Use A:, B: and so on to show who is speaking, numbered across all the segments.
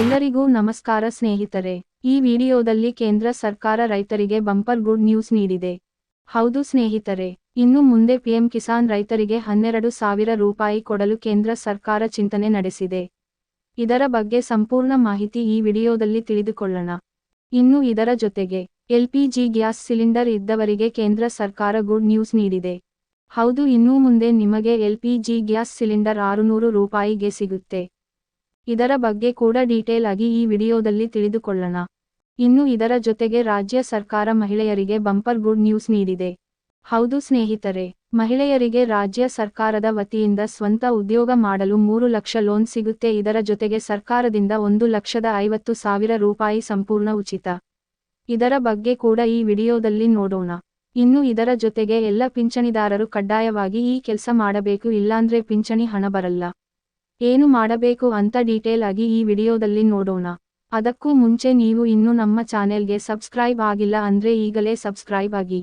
A: ಎಲ್ಲರಿಗೂ ನಮಸ್ಕಾರ ಸ್ನೇಹಿತರೆ. ಈ ವಿಡಿಯೋದಲ್ಲಿ ಕೇಂದ್ರ ಸರ್ಕಾರ ರೈತರಿಗೆ ಬಂಪರ್ ಗುಡ್ ನ್ಯೂಸ್ ನೀಡಿದೆ. ಹೌದು ಸ್ನೇಹಿತರೆ. ಇನ್ನು ಮುಂದೆ ಪಿಎಂ ಕಿಸಾನ್ ರೈತರಿಗೆ ಹನ್ನೆರಡು ಸಾವಿರ ರೂಪಾಯಿ ಕೊಡಲು ಕೇಂದ್ರ ಸರ್ಕಾರ ಚಿಂತನೆ ನಡೆಸಿದೆ. ಇದರ ಬಗ್ಗೆ ಸಂಪೂರ್ಣ ಮಾಹಿತಿ ಈ ವಿಡಿಯೋದಲ್ಲಿ ತಿಳಿದುಕೊಳ್ಳೋಣ. ಇನ್ನು ಇದರ ಜೊತೆಗೆ, ಎಲ್ಪಿಜಿ ಗ್ಯಾಸ್ ಸಿಲಿಂಡರ್ ಇದ್ದವರಿಗೆ ಕೇಂದ್ರ ಸರ್ಕಾರ ಗುಡ್ ನ್ಯೂಸ್ ನೀಡಿದೆ. ಹೌದು, ಇನ್ನು ಮುಂದೆ ನಿಮಗೆ ಎಲ್ಪಿಜಿ ಗ್ಯಾಸ್ ಸಿಲಿಂಡರ್ ಆರುನೂರು ರೂಪಾಯಿಗೆ ಸಿಗುತ್ತೆ. ಇದರ ಬಗ್ಗೆ ಕೂಡ ಡೀಟೇಲ್ ಆಗಿ ಈ ವಿಡಿಯೋದಲ್ಲಿ ತಿಳಿದುಕೊಳ್ಳೋಣ. ಇನ್ನು ಇದರ ಜೊತೆಗೆ ರಾಜ್ಯ ಸರ್ಕಾರ ಮಹಿಳೆಯರಿಗೆ ಬಂಪರ್ ಗುಡ್ ನ್ಯೂಸ್ ನೀಡಿದೆ. ಹೌದು ಸ್ನೇಹಿತರೆ, ಮಹಿಳೆಯರಿಗೆ ರಾಜ್ಯ ಸರ್ಕಾರದ ವತಿಯಿಂದ ಸ್ವಂತ ಉದ್ಯೋಗ ಮಾಡಲು ಮೂರು ಲಕ್ಷ ಲೋನ್ ಸಿಗುತ್ತೆ. ಇದರ ಜೊತೆಗೆ ಸರ್ಕಾರದಿಂದ ಒಂದು ಲಕ್ಷದ ಐವತ್ತು ಸಾವಿರ ರೂಪಾಯಿ ಸಂಪೂರ್ಣ ಉಚಿತ. ಇದರ ಬಗ್ಗೆ ಕೂಡ ಈ ವಿಡಿಯೋದಲ್ಲಿ ನೋಡೋಣ. ಇನ್ನು ಇದರ ಜೊತೆಗೆ ಎಲ್ಲ ಪಿಂಚಣಿದಾರರು ಕಡ್ಡಾಯವಾಗಿ ಈ ಕೆಲಸ ಮಾಡಬೇಕು, ಇಲ್ಲಾಂದ್ರೆ ಪಿಂಚಣಿ ಹಣ ಬರಲ್ಲ. ಏನು ಮಾಡಬೇಕು ಅಂತ ಡೀಟೇಲ್ ಆಗಿ ಈ ವಿಡಿಯೋದಲ್ಲಿ ನೋಡೋಣ. ಅದಕ್ಕೂ ಮುಂಚೆ ನೀವು ಇನ್ನು ನಮ್ಮ ಚಾನೆಲ್ಗೆ ಸಬ್ಸ್ಕ್ರೈಬ್ ಆಗಿಲ್ಲ ಅಂದ್ರೆ ಈಗಲೇ ಸಬ್ಸ್ಕ್ರೈಬ್ ಆಗಿ.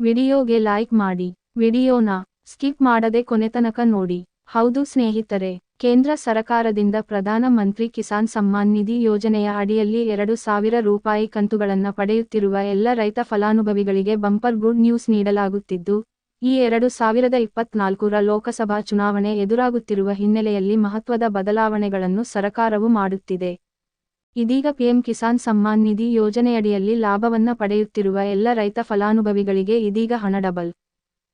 A: ವಿಡಿಯೋಗೆ ಲೈಕ್ ಮಾಡಿ. ವಿಡಿಯೋನ ಸ್ಕಿಪ್ ಮಾಡದೆ ಕೊನೆತನಕ ನೋಡಿ. ಹೌದು ಸ್ನೇಹಿತರೆ, ಕೇಂದ್ರ ಸರಕಾರದಿಂದ ಪ್ರಧಾನ ಮಂತ್ರಿ ಕಿಸಾನ್ ಸಮ್ಮಾನ್ ನಿಧಿ ಯೋಜನೆಯ ಅಡಿಯಲ್ಲಿ ಎರಡು ಸಾವಿರ ರೂಪಾಯಿ ಕಂತುಗಳನ್ನು ಪಡೆಯುತ್ತಿರುವ ಎಲ್ಲ ರೈತ ಫಲಾನುಭವಿಗಳಿಗೆ ಬಂಪರ್ ಗುಡ್ ನ್ಯೂಸ್ ನೀಡಲಾಗುತ್ತಿದ್ದು ಈ ಎರಡು ಸಾವಿರದ ಇಪ್ಪತ್ನಾಲ್ಕರ ಲೋಕಸಭಾ ಚುನಾವಣೆ ಎದುರಾಗುತ್ತಿರುವ ಹಿನ್ನೆಲೆಯಲ್ಲಿ ಮಹತ್ವದ ಬದಲಾವಣೆಗಳನ್ನು ಸರಕಾರವು ಮಾಡುತ್ತಿದೆ. ಇದೀಗ ಪಿಎಂ ಕಿಸಾನ್ ಸಮ್ಮಾನ್ ನಿಧಿ ಯೋಜನೆಯಡಿಯಲ್ಲಿ ಲಾಭವನ್ನು ಪಡೆಯುತ್ತಿರುವ ಎಲ್ಲ ರೈತ ಫಲಾನುಭವಿಗಳಿಗೆ ಇದೀಗ ಹಣ ಡಬಲ್.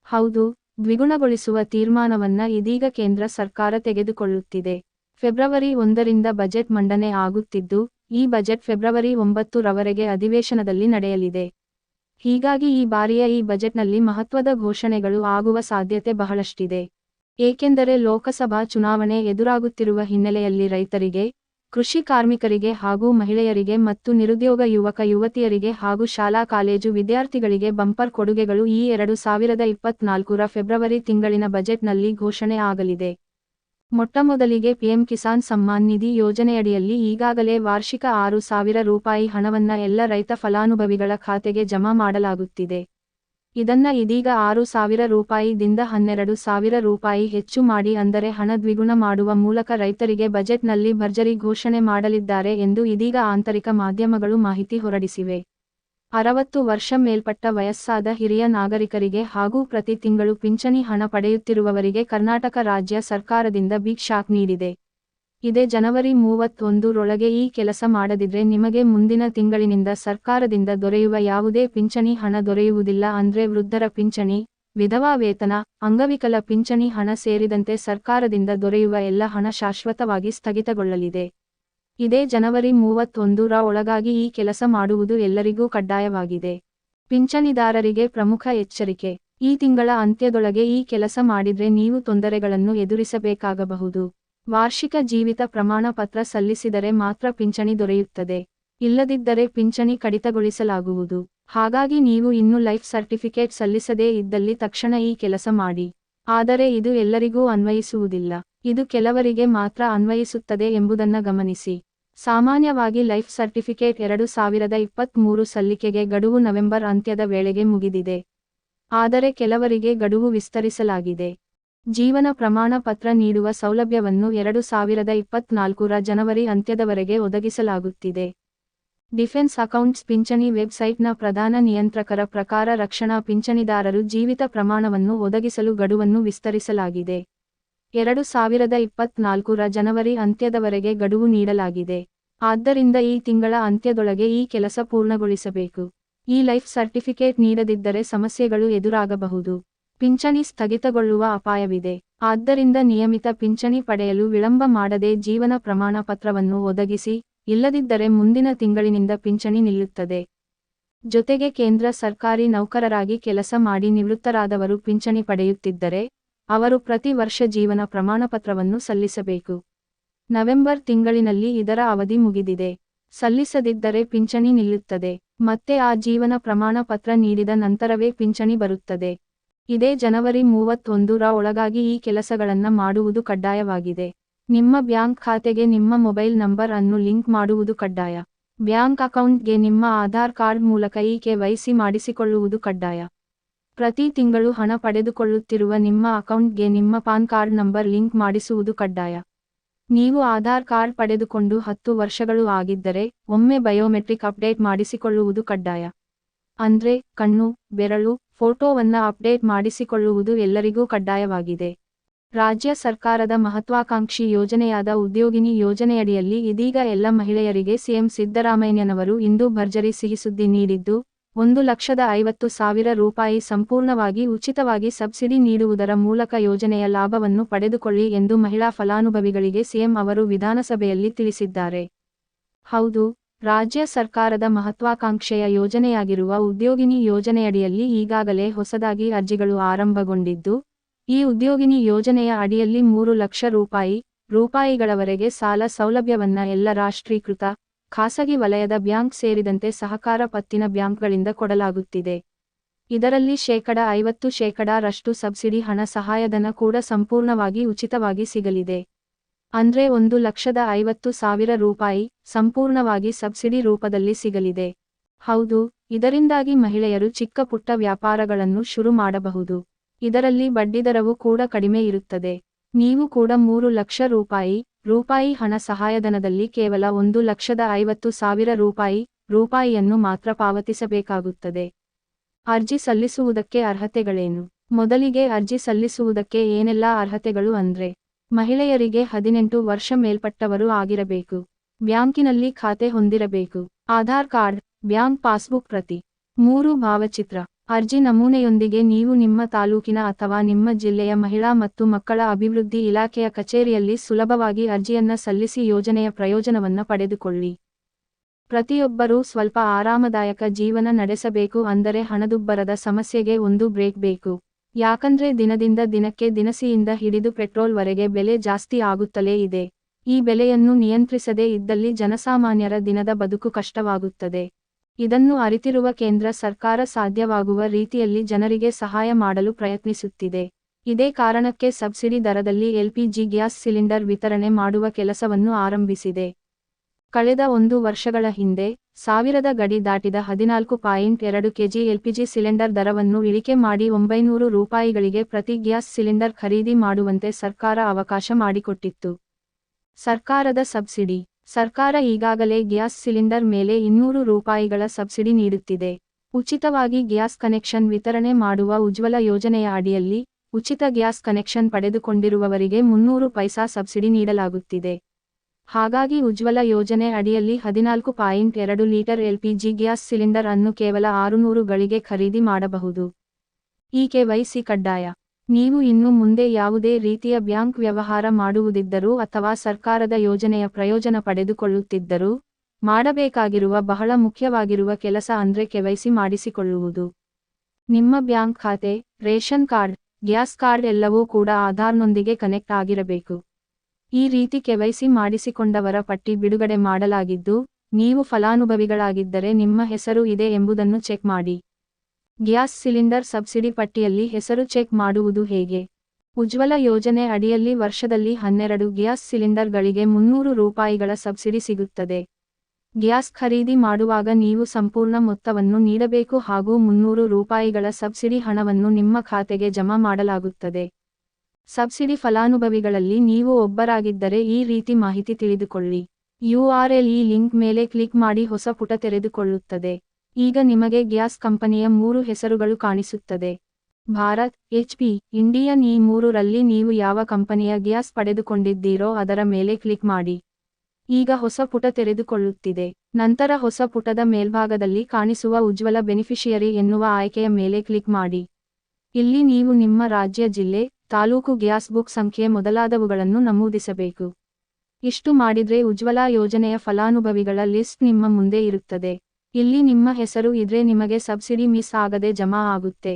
A: ಹೌದು, ದ್ವಿಗುಣಗೊಳಿಸುವ ತೀರ್ಮಾನವನ್ನ ಇದೀಗ ಕೇಂದ್ರ ಸರ್ಕಾರ ತೆಗೆದುಕೊಳ್ಳುತ್ತಿದೆ. ಫೆಬ್ರವರಿ ಒಂದರಿಂದ ಬಜೆಟ್ ಮಂಡನೆ ಆಗುತ್ತಿದ್ದು, ಈ ಬಜೆಟ್ ಫೆಬ್ರವರಿ ಒಂಬತ್ತು ರವರೆಗೆ ಅಧಿವೇಶನದಲ್ಲಿ ನಡೆಯಲಿದೆ. ಹೀಗಾಗಿ ಈ ಬಾರಿಯ ಈ ಬಜೆಟ್ನಲ್ಲಿ ಮಹತ್ವದ ಘೋಷಣೆಗಳು ಆಗುವ ಸಾಧ್ಯತೆ ಬಹಳಷ್ಟಿದೆ. ಏಕೆಂದರೆ ಲೋಕಸಭಾ ಚುನಾವಣೆ ಎದುರಾಗುತ್ತಿರುವ ಹಿನ್ನೆಲೆಯಲ್ಲಿ ರೈತರಿಗೆ, ಕೃಷಿ ಕಾರ್ಮಿಕರಿಗೆ ಹಾಗೂ ಮಹಿಳೆಯರಿಗೆ ಮತ್ತು ನಿರುದ್ಯೋಗ ಯುವಕ ಯುವತಿಯರಿಗೆ ಹಾಗೂ ಶಾಲಾ, ಕಾಲೇಜು ವಿದ್ಯಾರ್ಥಿಗಳಿಗೆ ಬಂಪರ್ ಕೊಡುಗೆಗಳು ಈ ಎರಡು ಸಾವಿರದ ಇಪ್ಪತ್ನಾಲ್ಕರ ಫೆಬ್ರವರಿ ತಿಂಗಳಿನ ಬಜೆಟ್ನಲ್ಲಿ ಘೋಷಣೆ ಆಗಲಿದೆ. ಮೊಟ್ಟಮೊದಲಿಗೆ ಪಿಎಂ ಕಿಸಾನ್ ಸಮ್ಮಾನ್ ನಿಧಿ ಯೋಜನೆಯಡಿಯಲ್ಲಿ ಈಗಾಗಲೇ ವಾರ್ಷಿಕ ಆರು ಸಾವಿರ ರೂಪಾಯಿ ಹಣವನ್ನ ಎಲ್ಲ ರೈತ ಫಲಾನುಭವಿಗಳ ಖಾತೆಗೆ ಜಮಾ ಮಾಡಲಾಗುತ್ತಿದೆ. ಇದನ್ನ ಇದೀಗ ಆರು ಸಾವಿರ ರೂಪಾಯಿದಿಂದ ಹನ್ನೆರಡು ಸಾವಿರ ರೂಪಾಯಿ ಹೆಚ್ಚು ಮಾಡಿ ಅಂದರೆ ಹಣ ದ್ವಿಗುಣ ಮಾಡುವ ಮೂಲಕ ರೈತರಿಗೆ ಬಜೆಟ್ನಲ್ಲಿ ಭರ್ಜರಿ ಘೋಷಣೆ ಮಾಡಲಿದ್ದಾರೆ ಎಂದು ಇದೀಗ ಆಂತರಿಕ ಮಾಧ್ಯಮಗಳು ಮಾಹಿತಿ ಹೊರಡಿಸಿವೆ. ಅರವತ್ತು ವರ್ಷ ಮೇಲ್ಪಟ್ಟ ವಯಸ್ಸಾದ ಹಿರಿಯ ನಾಗರಿಕರಿಗೆ ಹಾಗೂ ಪ್ರತಿ ತಿಂಗಳು ಪಿಂಚಣಿ ಹಣ ಪಡೆಯುತ್ತಿರುವವರಿಗೆ ಕರ್ನಾಟಕ ರಾಜ್ಯ ಸರ್ಕಾರದಿಂದ ಬಿಗ್ ಶಾಕ್ ನೀಡಿದೆ. ಇದೇ ಜನವರಿ ಮೂವತ್ತೊಂದು ರೊಳಗೆ ಈ ಕೆಲಸ ಮಾಡದಿದ್ರೆ ನಿಮಗೆ ಮುಂದಿನ ತಿಂಗಳಿನಿಂದ ಸರ್ಕಾರದಿಂದ ದೊರೆಯುವ ಯಾವುದೇ ಪಿಂಚಣಿ ಹಣ ದೊರೆಯುವುದಿಲ್ಲ ಅಂದ್ರೆ ವೃದ್ಧರ ಪಿಂಚಣಿ, ವಿಧವಾ ವೇತನ, ಅಂಗವಿಕಲ ಪಿಂಚಣಿ ಹಣ ಸೇರಿದಂತೆ ಸರ್ಕಾರದಿಂದ ದೊರೆಯುವ ಎಲ್ಲ ಹಣ ಶಾಶ್ವತವಾಗಿ ಸ್ಥಗಿತಗೊಳ್ಳಲಿದೆ. ಇದೇ ಜನವರಿ ಮೂವತ್ತೊಂದರ ಒಳಗಾಗಿ ಈ ಕೆಲಸ ಮಾಡುವುದು ಎಲ್ಲರಿಗೂ ಕಡ್ಡಾಯವಾಗಿದೆ. ಪಿಂಚಣಿದಾರರಿಗೆ ಪ್ರಮುಖ ಎಚ್ಚರಿಕೆ. ಈ ತಿಂಗಳ ಅಂತ್ಯದೊಳಗೆ ಈ ಕೆಲಸ ಮಾಡಿದ್ರೆ ನೀವು ತೊಂದರೆಗಳನ್ನು ಎದುರಿಸಬೇಕಾಗಬಹುದು. ವಾರ್ಷಿಕ ಜೀವಿತ ಪ್ರಮಾಣ ಪತ್ರ ಸಲ್ಲಿಸಿದರೆ ಮಾತ್ರ ಪಿಂಚಣಿ ದೊರೆಯುತ್ತದೆ. ಇಲ್ಲದಿದ್ದರೆ ಪಿಂಚಣಿ ಕಡಿತಗೊಳಿಸಲಾಗುವುದು. ಹಾಗಾಗಿ ನೀವು ಇನ್ನು ಲೈಫ್ ಸರ್ಟಿಫಿಕೇಟ್ ಸಲ್ಲಿಸದೇ ಇದ್ದಲ್ಲಿ ತಕ್ಷಣ ಈ ಕೆಲಸ ಮಾಡಿ. ಆದರೆ ಇದು ಎಲ್ಲರಿಗೂ ಅನ್ವಯಿಸುವುದಿಲ್ಲ. ಇದು ಕೆಲವರಿಗೆ ಮಾತ್ರ ಅನ್ವಯಿಸುತ್ತದೆ ಎಂಬುದನ್ನ ಗಮನಿಸಿ. ಸಾಮಾನ್ಯವಾಗಿ ಲೈಫ್ ಸರ್ಟಿಫಿಕೇಟ್ ಎರಡು ಸಾವಿರದ ಇಪ್ಪತ್ತ್ಮೂರು ಸಲ್ಲಿಕೆಗೆ ಗಡುವು ನವೆಂಬರ್ ಅಂತ್ಯದ ವೇಳೆಗೆ ಮುಗಿದಿದೆ. ಆದರೆ ಕೆಲವರಿಗೆ ಗಡುವು ವಿಸ್ತರಿಸಲಾಗಿದೆ. ಜೀವನ ಪ್ರಮಾಣ ಪತ್ರ ನೀಡುವ ಸೌಲಭ್ಯವನ್ನು ಎರಡು ಸಾವಿರದ ಇಪ್ಪತ್ನಾಲ್ಕರ ಜನವರಿ ಅಂತ್ಯದವರೆಗೆ ಒದಗಿಸಲಾಗುತ್ತಿದೆ. ಡಿಫೆನ್ಸ್ ಅಕೌಂಟ್ಸ್ ಪಿಂಚಣಿ ವೆಬ್ಸೈಟ್ನ ಪ್ರಧಾನ ನಿಯಂತ್ರಕರ ಪ್ರಕಾರ ರಕ್ಷಣಾ ಪಿಂಚಣಿದಾರರು ಜೀವಿತ ಪ್ರಮಾಣವನ್ನು ಒದಗಿಸಲು ಗಡುವನ್ನು ವಿಸ್ತರಿಸಲಾಗಿದೆ. ಎರಡು ಸಾವಿರದ ಇಪ್ಪತ್ನಾಲ್ಕರ ಜನವರಿ ಅಂತ್ಯದವರೆಗೆ ಗಡುವು ನೀಡಲಾಗಿದೆ. ಆದ್ದರಿಂದ ಈ ತಿಂಗಳ ಅಂತ್ಯದೊಳಗೆ ಈ ಕೆಲಸ ಪೂರ್ಣಗೊಳಿಸಬೇಕು. ಈ ಲೈಫ್ ಸರ್ಟಿಫಿಕೇಟ್ ನೀಡದಿದ್ದರೆ ಸಮಸ್ಯೆಗಳು ಎದುರಾಗಬಹುದು. ಪಿಂಚಣಿ ಸ್ಥಗಿತಗೊಳ್ಳುವ ಅಪಾಯವಿದೆ. ಆದ್ದರಿಂದ ನಿಯಮಿತ ಪಿಂಚಣಿ ಪಡೆಯಲು ವಿಳಂಬ ಮಾಡದೆ ಜೀವನ ಪ್ರಮಾಣ ಪತ್ರವನ್ನು ಒದಗಿಸಿ, ಇಲ್ಲದಿದ್ದರೆ ಮುಂದಿನ ತಿಂಗಳಿನಿಂದ ಪಿಂಚಣಿ ನಿಲ್ಲುತ್ತದೆ. ಜೊತೆಗೆ ಕೇಂದ್ರ ಸರ್ಕಾರಿ ನೌಕರರಾಗಿ ಕೆಲಸ ಮಾಡಿ ನಿವೃತ್ತರಾದವರು ಪಿಂಚಣಿ ಪಡೆಯುತ್ತಿದ್ದರೆ ಅವರು ಪ್ರತಿ ವರ್ಷ ಜೀವನ ಪ್ರಮಾಣಪತ್ರವನ್ನು ಸಲ್ಲಿಸಬೇಕು. ನವೆಂಬರ್ ತಿಂಗಳಿನಲ್ಲಿ ಇದರ ಅವಧಿ ಮುಗಿದಿದೆ. ಸಲ್ಲಿಸದಿದ್ದರೆ ಪಿಂಚಣಿ ನಿಲ್ಲುತ್ತದೆ. ಮತ್ತೆ ಆ ಜೀವನ ಪ್ರಮಾಣ ಪತ್ರ ನೀಡಿದ ನಂತರವೇ ಪಿಂಚಣಿ ಬರುತ್ತದೆ. ಇದೇ ಜನವರಿ ಮೂವತ್ತೊಂದರ ಒಳಗಾಗಿ ಈ ಕೆಲಸಗಳನ್ನು ಮಾಡುವುದು ಕಡ್ಡಾಯವಾಗಿದೆ. ನಿಮ್ಮ ಬ್ಯಾಂಕ್ ಖಾತೆಗೆ ನಿಮ್ಮ ಮೊಬೈಲ್ ನಂಬರ್ ಅನ್ನು ಲಿಂಕ್ ಮಾಡುವುದು ಕಡ್ಡಾಯ. ಬ್ಯಾಂಕ್ ಅಕೌಂಟ್ಗೆ ನಿಮ್ಮ ಆಧಾರ್ ಕಾರ್ಡ್ ಮೂಲಕ ಈ ಕೆವೈಸಿ ಮಾಡಿಸಿಕೊಳ್ಳುವುದು ಕಡ್ಡಾಯ. ಪ್ರತಿ ತಿಂಗಳು ಹಣ ಪಡೆದುಕೊಳ್ಳುತ್ತಿರುವ ನಿಮ್ಮ ಅಕೌಂಟ್ಗೆ ನಿಮ್ಮ ಪಾನ್ ಕಾರ್ಡ್ ನಂಬರ್ ಲಿಂಕ್ ಮಾಡಿಸುವುದು ಕಡ್ಡಾಯ. ನೀವು ಆಧಾರ್ ಕಾರ್ಡ್ ಪಡೆದುಕೊಂಡು ಹತ್ತು ವರ್ಷಗಳು ಆಗಿದ್ದರೆ, ಒಮ್ಮೆ ಬಯೋಮೆಟ್ರಿಕ್ ಅಪ್ಡೇಟ್ ಮಾಡಿಸಿಕೊಳ್ಳುವುದು ಕಡ್ಡಾಯ. ಅಂದ್ರೆ, ಕಣ್ಣು, ಬೆರಳು, ಫೋಟೋವನ್ನ ಅಪ್ಡೇಟ್ ಮಾಡಿಸಿಕೊಳ್ಳುವುದು ಎಲ್ಲರಿಗೂ ಕಡ್ಡಾಯವಾಗಿದೆ. ರಾಜ್ಯ ಸರ್ಕಾರದ ಮಹತ್ವಾಕಾಂಕ್ಷಿ ಯೋಜನೆಯಾದ ಉದ್ಯೋಗಿನಿ ಯೋಜನೆಯಡಿಯಲ್ಲಿ ಇದೀಗ ಎಲ್ಲ ಮಹಿಳೆಯರಿಗೆ ಸಿಎಂ ಸಿದ್ದರಾಮಯ್ಯನವರು ಇಂದು ಭರ್ಜರಿ ಸಿಹಿಸುದ್ದಿ ನೀಡಿದ್ದು ಒಂದು ಲಕ್ಷದ ಐವತ್ತು ಸಾವಿರ ರೂಪಾಯಿ ಸಂಪೂರ್ಣವಾಗಿ ಉಚಿತವಾಗಿ ಸಬ್ಸಿಡಿ ನೀಡುವುದರ ಮೂಲಕ ಯೋಜನೆಯ ಲಾಭವನ್ನು ಪಡೆದುಕೊಳ್ಳಿ ಎಂದು ಮಹಿಳಾ ಫಲಾನುಭವಿಗಳಿಗೆ ಸಿಎಂ ಅವರು ವಿಧಾನಸಭೆಯಲ್ಲಿ ತಿಳಿಸಿದ್ದಾರೆ. ಹೌದು, ರಾಜ್ಯ ಸರ್ಕಾರದ ಮಹತ್ವಾಕಾಂಕ್ಷೆಯ ಯೋಜನೆಯಾಗಿರುವ ಉದ್ಯೋಗಿನಿ ಯೋಜನೆಯಡಿಯಲ್ಲಿ ಈಗಾಗಲೇ ಹೊಸದಾಗಿ ಅರ್ಜಿಗಳು ಆರಂಭಗೊಂಡಿದ್ದು, ಈ ಉದ್ಯೋಗಿನಿ ಯೋಜನೆಯ ಅಡಿಯಲ್ಲಿ ಮೂರು ಲಕ್ಷ ರೂಪಾಯಿ, ರೂಪಾಯಿಗಳವರೆಗೆ ಸಾಲ ಸೌಲಭ್ಯವನ್ನ ಎಲ್ಲ ರಾಷ್ಟ್ರೀಕೃತ ಖಾಸಗಿ ವಲಯದ ಬ್ಯಾಂಕ್ ಸೇರಿದಂತೆ ಸಹಕಾರ ಪತ್ತಿನ ಬ್ಯಾಂಕ್ಗಳಿಂದ ಕೊಡಲಾಗುತ್ತಿದೆ. ಇದರಲ್ಲಿ ಶೇಕಡ ಐವತ್ತು ಶೇಕಡಾರಷ್ಟು ಸಬ್ಸಿಡಿ ಹಣ ಸಹಾಯಧನ ಕೂಡ ಸಂಪೂರ್ಣವಾಗಿ ಉಚಿತವಾಗಿ ಸಿಗಲಿದೆ. ಅಂದ್ರೆ ಒಂದು ಲಕ್ಷದ ಐವತ್ತು ಸಾವಿರ ರೂಪಾಯಿ ಸಂಪೂರ್ಣವಾಗಿ ಸಬ್ಸಿಡಿ ರೂಪದಲ್ಲಿ ಸಿಗಲಿದೆ. ಹೌದು, ಇದರಿಂದಾಗಿ ಮಹಿಳೆಯರು ಚಿಕ್ಕ ಪುಟ್ಟ ವ್ಯಾಪಾರಗಳನ್ನು ಶುರು ಮಾಡಬಹುದು. ಇದರಲ್ಲಿ ಬಡ್ಡಿದರವು ಕೂಡ ಕಡಿಮೆ ಇರುತ್ತದೆ. ನೀವು ಕೂಡ ಮೂರು ಲಕ್ಷ ರೂಪಾಯಿ ರೂಪಾಯಿ ಹಣ ಸಹಾಯಧನದಲ್ಲಿ ಕೇವಲ ಒಂದು ಲಕ್ಷದ ಐವತ್ತು ಸಾವಿರ ರೂಪಾಯಿ, ರೂಪಾಯಿಯನ್ನು ಮಾತ್ರ ಪಾವತಿಸಬೇಕಾಗುತ್ತದೆ. ಅರ್ಜಿ ಸಲ್ಲಿಸುವುದಕ್ಕೆ ಅರ್ಹತೆಗಳೇನು? ಮೊದಲಿಗೆ ಅರ್ಜಿ ಸಲ್ಲಿಸುವುದಕ್ಕೆ ಏನೆಲ್ಲ ಅರ್ಹತೆಗಳು ಅಂದ್ರೆ? ಮಹಿಳೆಯರಿಗೆ ಹದಿನೆಂಟು ವರ್ಷ ಮೇಲ್ಪಟ್ಟವರು ಆಗಿರಬೇಕು. ಬ್ಯಾಂಕಿನಲ್ಲಿ ಖಾತೆ ಹೊಂದಿರಬೇಕು. ಆಧಾರ್ ಕಾರ್ಡ್, ಬ್ಯಾಂಕ್ ಪಾಸ್ಬುಕ್ ಪ್ರತಿ. ಮೂರು ಭಾವಚಿತ್ರ. ಅರ್ಜಿ ನಮೂನೆಯೊಂದಿಗೆ ನೀವು ನಿಮ್ಮ ತಾಲೂಕಿನ ಅಥವಾ ನಿಮ್ಮ ಜಿಲ್ಲೆಯ ಮಹಿಳಾ ಮತ್ತು ಮಕ್ಕಳ ಅಭಿವೃದ್ಧಿ ಇಲಾಖೆಯ ಕಚೇರಿಯಲ್ಲಿ ಸುಲಭವಾಗಿ ಅರ್ಜಿಯನ್ನ ಸಲ್ಲಿಸಿ ಯೋಜನೆಯ ಪ್ರಯೋಜನವನ್ನ ಪಡೆದುಕೊಳ್ಳಿ. ಪ್ರತಿಯೊಬ್ಬರೂ ಸ್ವಲ್ಪ ಆರಾಮದಾಯಕ ಜೀವನ ನಡೆಸಬೇಕು ಅಂದರೆ ಹಣದುಬ್ಬರದ ಸಮಸ್ಯೆಗೆ ಒಂದು ಬ್ರೇಕ್ ಬೇಕು. ಯಾಕಂದ್ರೆ ದಿನದಿಂದ ದಿನಕ್ಕೆ ದಿನಸಿಯಿಂದ ಹಿಡಿದು ಪೆಟ್ರೋಲ್ವರೆಗೆ ಬೆಲೆ ಜಾಸ್ತಿ ಆಗುತ್ತಲೇ ಇದೆ. ಈ ಬೆಲೆಯನ್ನು ನಿಯಂತ್ರಿಸದೇ ಇದ್ದಲ್ಲಿ ಜನಸಾಮಾನ್ಯರ ದಿನದ ಬದುಕು ಕಷ್ಟವಾಗುತ್ತದೆ. ಇದನ್ನು ಅರಿತಿರುವ ಕೇಂದ್ರ ಸರ್ಕಾರ ಸಾಧ್ಯವಾಗುವ ರೀತಿಯಲ್ಲಿ ಜನರಿಗೆ ಸಹಾಯ ಮಾಡಲು ಪ್ರಯತ್ನಿಸುತ್ತಿದೆ. ಇದೇ ಕಾರಣಕ್ಕೆ ಸಬ್ಸಿಡಿ ದರದಲ್ಲಿ ಎಲ್ಪಿಜಿ ಗ್ಯಾಸ್ ಸಿಲಿಂಡರ್ ವಿತರಣೆ ಮಾಡುವ ಕೆಲಸವನ್ನು ಆರಂಭಿಸಿದೆ. ಕಳೆದ ಒಂದು ವರ್ಷಗಳ ಹಿಂದೆ ಸಾವಿರದ ಗಡಿ ದಾಟಿದ ಹದಿನಾಲ್ಕು ಪಾಯಿಂಟ್ ಎರಡು ಕೆಜಿ ಎಲ್ಪಿಜಿ ಸಿಲಿಂಡರ್ ದರವನ್ನು ಇಳಿಕೆ ಮಾಡಿ ಒಂಬೈನೂರು ರೂಪಾಯಿಗಳಿಗೆ ಪ್ರತಿ ಗ್ಯಾಸ್ ಸಿಲಿಂಡರ್ ಖರೀದಿ ಮಾಡುವಂತೆ ಸರ್ಕಾರ ಅವಕಾಶ ಮಾಡಿಕೊಟ್ಟಿತ್ತು. ಸರ್ಕಾರದ ಸಬ್ಸಿಡಿ ಸರ್ಕಾರ ಈಗಾಗಲೇ ಗ್ಯಾಸ್ ಸಿಲಿಂಡರ್ ಮೇಲೆ ಇನ್ನೂರು ರೂಪಾಯಿಗಳ ಸಬ್ಸಿಡಿ ನೀಡುತ್ತಿದೆ. ಉಚಿತವಾಗಿ ಗ್ಯಾಸ್ ಕನೆಕ್ಷನ್ ವಿತರಣೆ ಮಾಡುವ ಉಜ್ವಲ ಯೋಜನೆಯ ಅಡಿಯಲ್ಲಿ ಉಚಿತ ಗ್ಯಾಸ್ ಕನೆಕ್ಷನ್ ಪಡೆದುಕೊಂಡಿರುವವರಿಗೆ ಮುನ್ನೂರು ಪೈಸಾ ಸಬ್ಸಿಡಿ ನೀಡಲಾಗುತ್ತಿದೆ. ಹಾಗಾಗಿ ಉಜ್ವಲ ಯೋಜನೆ ಅಡಿಯಲ್ಲಿ ಹದಿನಾಲ್ಕು ಪಾಯಿಂಟ್ ಎರಡು ಲೀಟರ್ ಎಲ್ಪಿಜಿ ಗ್ಯಾಸ್ ಸಿಲಿಂಡರ್ ಅನ್ನು ಕೇವಲ ಆರುನೂರು ಗಳಿಗೆ ಖರೀದಿ ಮಾಡಬಹುದು. ಈ ವಹಿಸಿ ಕಡ್ಡಾಯ. ನೀವು ಇನ್ನು ಮುಂದೆ ಯಾವುದೇ ರೀತಿಯ ಬ್ಯಾಂಕ್ ವ್ಯವಹಾರ ಮಾಡುವುದಿದ್ದರೂ ಅಥವಾ ಸರ್ಕಾರದ ಯೋಜನೆಯ ಪ್ರಯೋಜನ ಪಡೆದುಕೊಳ್ಳುತ್ತಿದ್ದರೂ, ಮಾಡಬೇಕಾಗಿರುವ ಬಹಳ ಮುಖ್ಯವಾಗಿರುವ ಕೆಲಸ ಅಂದ್ರೆ ಕೆವೈಸಿ ಮಾಡಿಸಿಕೊಳ್ಳುವುದು. ನಿಮ್ಮ ಬ್ಯಾಂಕ್ ಖಾತೆ, ರೇಷನ್ ಕಾರ್ಡ್, ಗ್ಯಾಸ್ ಕಾರ್ಡ್ ಎಲ್ಲವೂ ಕೂಡ ಆಧಾರ್ನೊಂದಿಗೆ ಕನೆಕ್ಟ್ ಆಗಿರಬೇಕು. ಈ ರೀತಿ ಕೆವೈಸಿ ಮಾಡಿಸಿಕೊಂಡವರ ಪಟ್ಟಿ ಬಿಡುಗಡೆ ಮಾಡಲಾಗಿದ್ದು, ನೀವು ಫಲಾನುಭವಿಗಳಾಗಿದ್ದರೆ ನಿಮ್ಮ ಹೆಸರು ಇದೆ ಎಂಬುದನ್ನು ಚೆಕ್ ಮಾಡಿ. ಗ್ಯಾಸ್ ಸಿಲಿಂಡರ್ ಸಬ್ಸಿಡಿ ಪಟ್ಟಿಯಲ್ಲಿ ಹೆಸರು ಚೆಕ್ ಮಾಡುವುದು ಹೇಗೆ? ಉಜ್ವಲ ಯೋಜನೆ ಅಡಿಯಲ್ಲಿ ವರ್ಷದಲ್ಲಿ ಹನ್ನೆರಡು ಗ್ಯಾಸ್ ಸಿಲಿಂಡರ್ಗಳಿಗೆ ಮುನ್ನೂರು ರೂಪಾಯಿಗಳ ಸಬ್ಸಿಡಿ ಸಿಗುತ್ತದೆ. ಗ್ಯಾಸ್ ಖರೀದಿ ಮಾಡುವಾಗ ನೀವು ಸಂಪೂರ್ಣ ಮೊತ್ತವನ್ನು ನೀಡಬೇಕು ಹಾಗೂ ಮುನ್ನೂರು ರೂಪಾಯಿಗಳ ಸಬ್ಸಿಡಿ ಹಣವನ್ನು ನಿಮ್ಮ ಖಾತೆಗೆ ಜಮಾ ಮಾಡಲಾಗುತ್ತದೆ. ಸಬ್ಸಿಡಿ ಫಲಾನುಭವಿಗಳಲ್ಲಿ ನೀವು ಒಬ್ಬರಾಗಿದ್ದರೆ ಈ ರೀತಿ ಮಾಹಿತಿ ತಿಳಿದುಕೊಳ್ಳಿ. ಯು ಆರ್ ಎಲ್ ಈ ಲಿಂಕ್ ಮೇಲೆ ಕ್ಲಿಕ್ ಮಾಡಿ ಹೊಸ ಪುಟ ತೆರೆದುಕೊಳ್ಳುತ್ತದೆ. ಈಗ ನಿಮಗೆ ಗ್ಯಾಸ್ ಕಂಪನಿಯ ಮೂರು ಹೆಸರುಗಳು ಕಾಣಿಸುತ್ತದೆ. ಭಾರತ್ ಎಚ್ಪಿ ಇಂಡಿಯನ್ ಈ ಮೂರರಲ್ಲಿ ನೀವು ಯಾವ ಕಂಪನಿಯ ಗ್ಯಾಸ್ ಪಡೆದುಕೊಂಡಿದ್ದೀರೋ ಅದರ ಮೇಲೆ ಕ್ಲಿಕ್ ಮಾಡಿ. ಈಗ ಹೊಸ ಪುಟ ತೆರೆದುಕೊಳ್ಳುತ್ತಿದೆ. ನಂತರ ಹೊಸ ಪುಟದ ಮೇಲ್ಭಾಗದಲ್ಲಿ ಕಾಣಿಸುವ ಉಜ್ವಲ ಬೆನಿಫಿಷಿಯರಿ ಎನ್ನುವ ಆಯ್ಕೆಯ ಮೇಲೆ ಕ್ಲಿಕ್ ಮಾಡಿ. ಇಲ್ಲಿ ನೀವು ನಿಮ್ಮ ರಾಜ್ಯ, ಜಿಲ್ಲೆ, ತಾಲೂಕು ಗ್ಯಾಸ್ ಬುಕ್ ಸಂಖ್ಯೆ ಮೊದಲಾದವುಗಳನ್ನು ನಮೂದಿಸಬೇಕು. ಇಷ್ಟು ಮಾಡಿದರೆ ಉಜ್ವಲ ಯೋಜನೆಯ ಫಲಾನುಭವಿಗಳ ಲಿಸ್ಟ್ ನಿಮ್ಮ ಮುಂದೆ ಇರುತ್ತದೆ. ಇಲ್ಲಿ ನಿಮ್ಮ ಹೆಸರು ಇದ್ರೆ ನಿಮಗೆ ಸಬ್ಸಿಡಿ ಮಿಸ್ ಆಗದೆ ಜಮಾ ಆಗುತ್ತೆ.